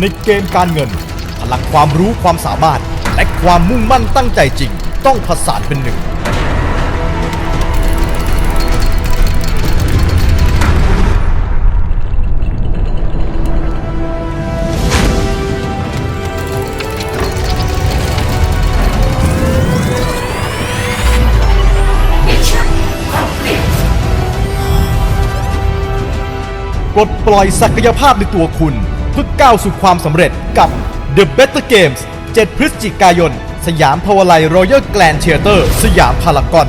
ในเกมการเงิน พลังความรู้ความสามารถ และความมุ่งมั่นตั้งใจจริง ต้องผสานเป็นหนึ่ง ปลดปล่อยศักยภาพในตัวคุณ พื่อก้าวสู่ความสำเร็จกับ The Better Games 7 พฤศจิกายน สยามพาวไลรอยัลแกลนเชียเตอร์ สยามพารากอน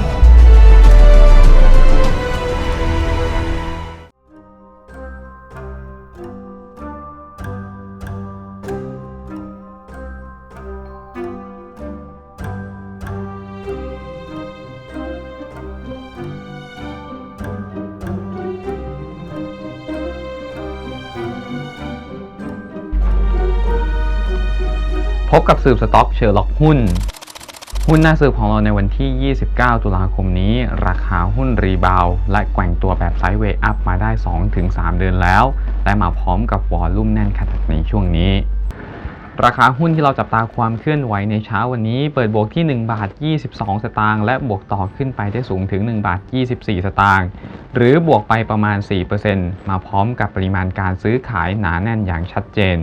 พบกับสืบสต็อกเชอร์ล็อกหุ้น หุ้นหน้าสืบของเราในวันที่ 29 ตุลาคมนี้ ราคาหุ้นรีบาว และแกว่งตัวแบบไซด์เวย์อัพมาได้ 2-3 เดือนแล้ว และมาพร้อมกับวอลลุ่มแน่นขนาดในช่วงนี้ ราคาหุ้นที่เราจับตาความเคลื่อนไหวในเช้าวันนี้ เปิดบวกที่ 1 บาท 22 สตางค์และบวกต่อขึ้นไปได้สูงถึง 1 บาท 24 สตางค์หรือบวกไปประมาณ 4%มาพร้อมกับปริมาณการซื้อขายหนาแน่นอย่างชัดเจน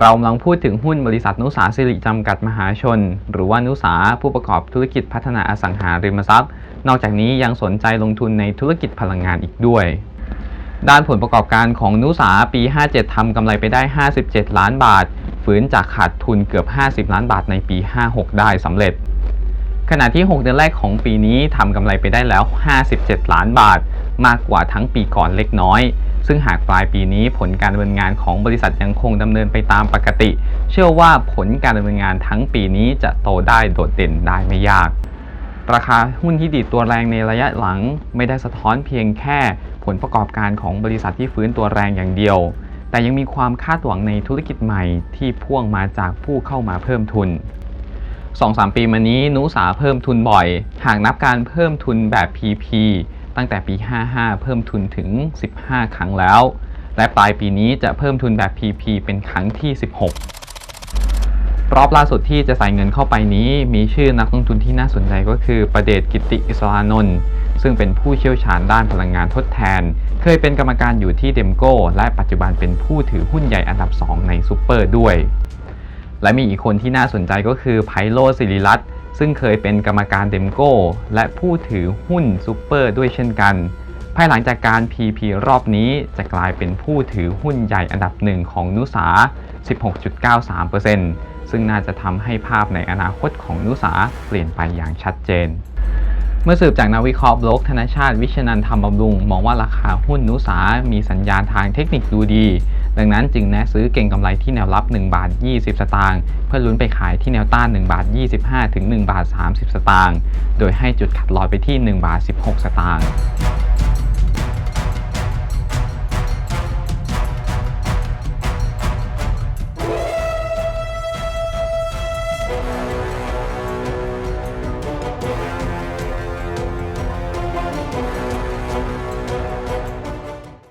เรากำลังพูดถึงหุ้นบริษัทนุสาสิริจำกัดมหาชน หรือว่านุสาผู้ประกอบธุรกิจพัฒนาอสังหาริมทรัพย์ นอกจากนี้ยังสนใจลงทุนในธุรกิจพลังงานอีกด้วย ด้านผลประกอบการของนุสาปี 57 ทำกำไรไปได้ 57 ล้านบาท ฝืนจากขาดทุนเกือบ 50 ล้านบาทในปี 56 ได้สำเร็จ ขณะที่ 6 เดือนแรกของปีนี้ทำกำไรไปได้แล้ว 57 ล้านบาท มากกว่าทั้งปีก่อนเล็กน้อย ซึ่งหากปลายปีนี้ผลการดำเนินงานของบริษัทยังคงดำเนินไปตามปกติ เชื่อว่าผลการดำเนินงานทั้งปีนี้จะโตได้โดดเด่นได้ไม่ยาก ราคาหุ้นที่ดีดตัวแรงในระยะหลัง ไม่ได้สะท้อนเพียงแค่ผลประกอบการของบริษัทที่ฟื้นตัวแรงอย่างเดียว แต่ยังมีความคาดหวังในธุรกิจใหม่ที่พ่วงมาจากผู้เข้ามาเพิ่มทุน2-3 ปีมานี้นุสาเพิ่มทุนบ่อย หากนับการเพิ่มทุนแบบ PP ตั้งแต่ปี 55 เพิ่มทุนถึง 15 ครั้งแล้ว และปลายปีนี้จะเพิ่มทุนแบบ PP เป็นครั้งที่ 16 รอบล่าสุดที่จะใส่เงินเข้าไปนี้ มีชื่อนักลงทุนที่น่าสนใจก็คือประเดชกิติอิสรานนท์ซึ่งเป็นผู้เชี่ยวชาญด้านพลังงานทดแทน เคยเป็นกรรมการอยู่ที่เดมโก้ และปัจจุบันเป็นผู้ถือหุ้นใหญ่อันดับ 2 ในซูเปอร์ด้วย และมีอีกคนที่น่าสนใจก็คือไพโรศิริรัตน์ ซึ่งเคยเป็นกรรมการเดมโก้ และผู้ถือหุ้นซูเปอร์ด้วยเช่นกัน ภายหลังจากการ PP รอบนี้จะกลายเป็นผู้ถือหุ้นใหญ่อันดับหนึ่งของนุสา 16.93%ซึ่งน่าจะทำให้ภาพในอนาคตของนุสาเปลี่ยนไปอย่างชัดเจนเมื่อสืบจากนักวิเคราะห์บล็อกธนชาติวิชนันท์ธรรมบำรุง มองว่าราคาหุ้นนุสา มีสัญญาณทางเทคนิคดูดี ดังนั้นจึงแนะซื้อเก่งกำไรที่แนวรับ 1 บาท 20 สตางค์เพื่อลุ้นไปขายที่แนวต้าน 1 บาท 25 ถึง 1 บาท 30 สตางค์โดยให้จุดขัดลอยไปที่ 1 บาท 16 สตางค์